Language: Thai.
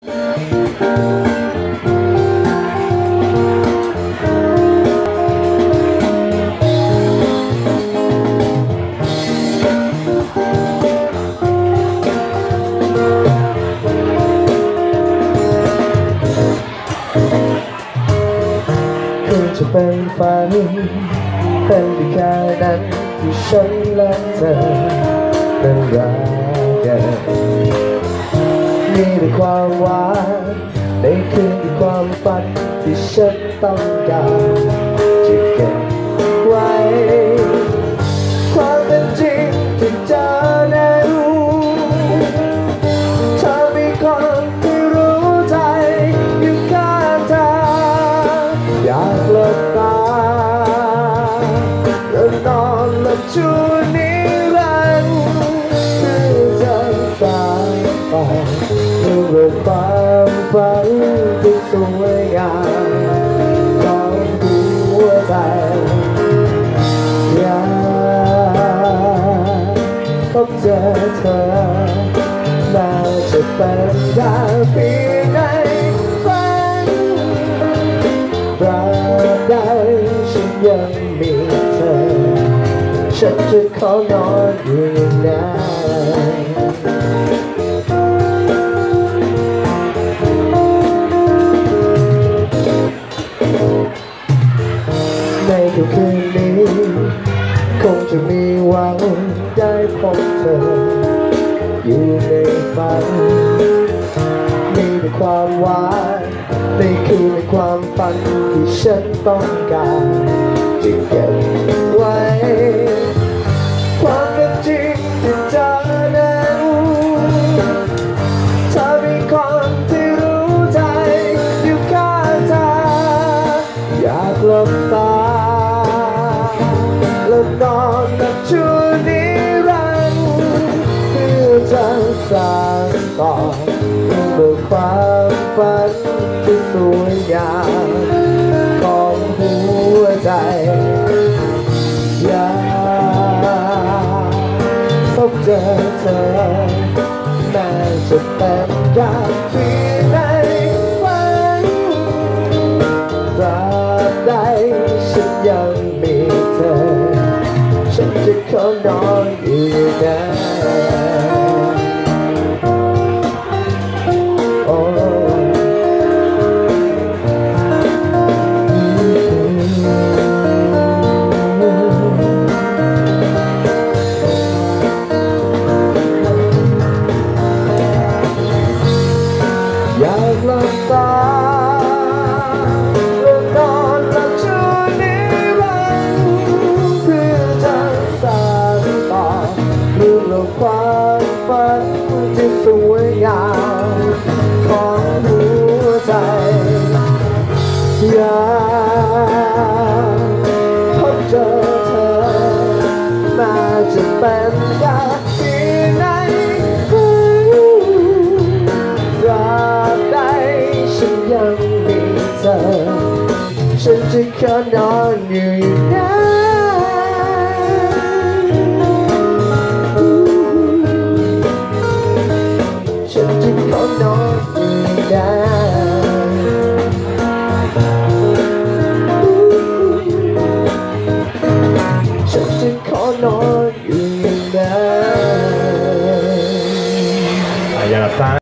คือจะเป็นฝันเป็นแค่นั้นที่ฉันและเธอเป็นรักกัน ความหวานในคืนความฝันที่ฉันต้องการจะเก็บไว้ ความเป็นจริงที่เจอนั้นเธอมีคนที่รู้ใจอยู่ข้างเธออยากหลับตาแล้วนอนหลับชั่วนิ ความฝันที่สวยงามของหัวใจอยากพบเจอเธอน่าจะเป็นดาวเพีในฝันตราบใดฉันยังมีเธอ ฉันจะขอนอนอยู่อย่างนั้น จะมีหวังได้พบเธอ อยู่ในฝัน มีแต่ความหวานนี่คือในความฝันที่ฉันต้องการจะเก็บไว้ ความเป็นจริงที่เจอนั้นเธอมีคนที่รู้ใจอยู่ข้างเธออยากหลับตาแล้ ความฝันที่สวยงาของหัวใจอยากพบเจอเธอแม้จะเป็นอย่างที่ในฝันตราบใดฉันยังมีเธอ ฉันจะขอนอนอยู่อย่ ลับตาแล้วนอนหลับชั่วนิรันดร์เพื่อจะสานต่อเรื่องราวความฝันที่สวยงามของหัวใจอยากพบเจอเธอน่าจะเป็นอย่ ฉันจะขอนอนอยู่อย่างนั้ฉันจะขอนอนอยู่อย่างนั้ฉันจะขอนอน